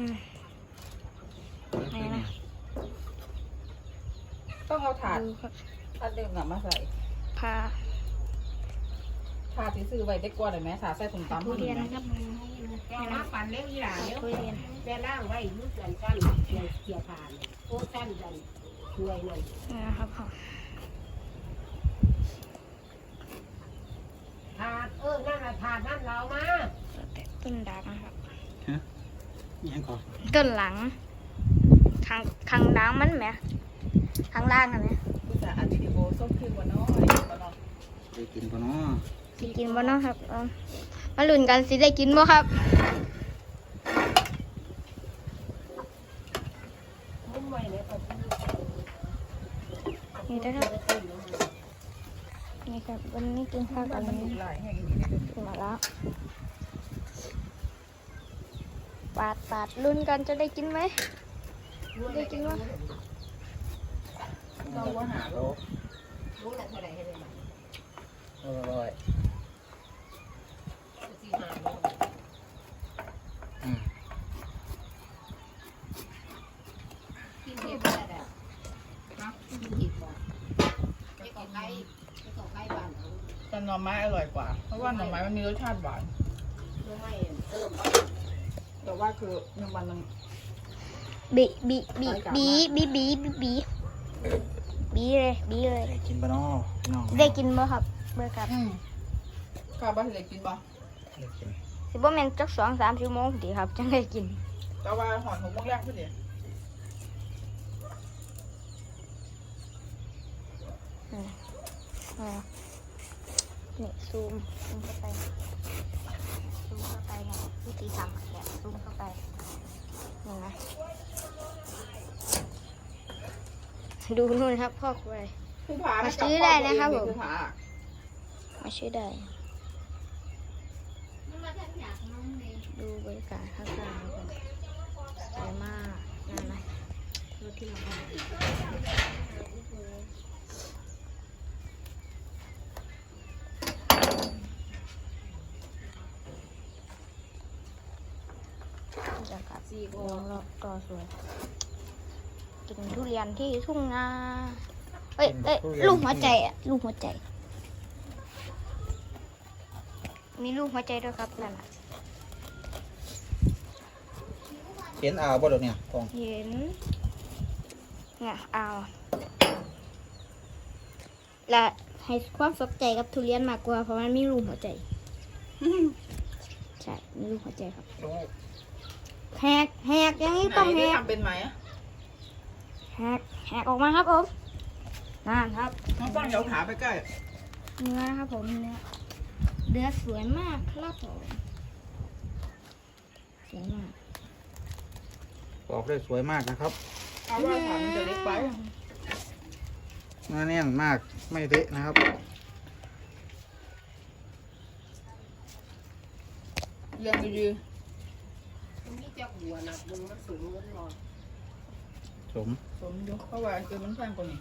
อืมไหนนะต้องเอาถาดดูครับถาดเดิมน่ะมาใส่พาถาดที่ซื้อไว้ได้กว่าได้ไหมถาดใส่ถุงตำทุเรียนนะครับแกน้ำปั่นเลี้ยวอีหลาเลี้ยวทุเรียนแกล่างไว้ยืดกันกันเกี่ยวเกี่ยวผ่านโอ้สั้นกันช่วยหน่อยนี่นะครับผมถาดเออนั่นแหละถาดนั่นเรามาแต่ต้นดักนะครับ ยังก่อนต้นหลังข้างข้างดังมันไหมข้างล่างอะไหมผู้จ่าอัดวิดีโอส้มคือกว่าน้อยกว่าน้อยได้กินปะเนาะสิกินบ่เนาะครับเอามาลุ้นกันสิได้กินบ่ครับมุ้งไว้เนี่ยก็คือนี่นะครับนี่ครับวันนี้กินข้าวกันมันนี้หลายแห่งนี้ได้เลยขึ้นมาแล้ว ปาดปาดลุ้นกันจะได้กินไหมได้กินวะต้องว่าหาโลรู้แหละเท่าไหร่ให้ได้มาอร่อยสี่หาโลกินเห็ดได้แล้วนะกินเห็ดบ่ไอ้ของไก่ไอ้ของไก่บ้านแต่หน่อไม้อร่อยกว่า เพราะว่าหน่อไม้มันมีรสชาติหวานไม่เติม แต่ว่าคือหนึ่งวันหนึงบีบีบีบีบีบีบีบีบีเลยบีเลยได้กินปะเนาะพี่น้องได้กินบ่ครับเบอร์ครับอืมข้าวบ้านเด็กกินบ่ได้กินสิบ่แม่นจักสองสามชั่วโมงดีครับจังได้กิน แต่ว่าหอนหกโมงแรกพอดีอ่านี่ซูมซูมเข้าไป ซูมเข้าไปเนี่ยวิธีทำแบบซูมเข้าไปเห็นไหมดูนู่นครับพ่อครัวผู้ผามามาซื้อได้นะครับผมผู้ผามาช่วยได้ ดูบรรยากาศข้างๆครับผมสวยมากนั่นนะรถที่มา บรรยากาศสีโอรอบก็สวย กินทุเรียนที่ทุ่งนาเอ้ยเอ้ยลูกหัวใจอะลูกหัวใจ มีลูกหัวใจด้วยครับนั่นน่ะเห็นอ่าวบ่เดี๋ยวเนี่ยกองเห็น เนี่ยเอาและให้ความสนใจกับทุเรียนมากกว่าเพราะมันมีรูปหัวใจ ใช่ มีรูปหัวใจครับดู แหกแหกอย่างนี้ต้องไหนแหได้กทำเป็นไหมแหกแหกออกมาครับผมนั่นครับ น้องฟังเดี๋ยวขาไปใกล้เนื้อนะครับผมเนื้อเนื้อสวยมากครับผมสวยมากบอกได้สวยมากนะครับเอาว่าขามันจะเล็กไปเนื้อแน่นมากไม่เละนะครับ เรื่องยือมันมีเจ้าหัวนะมึงมันสูงมันรอสมสมอยู่เพราะว่าคือมันแพงกว่านี้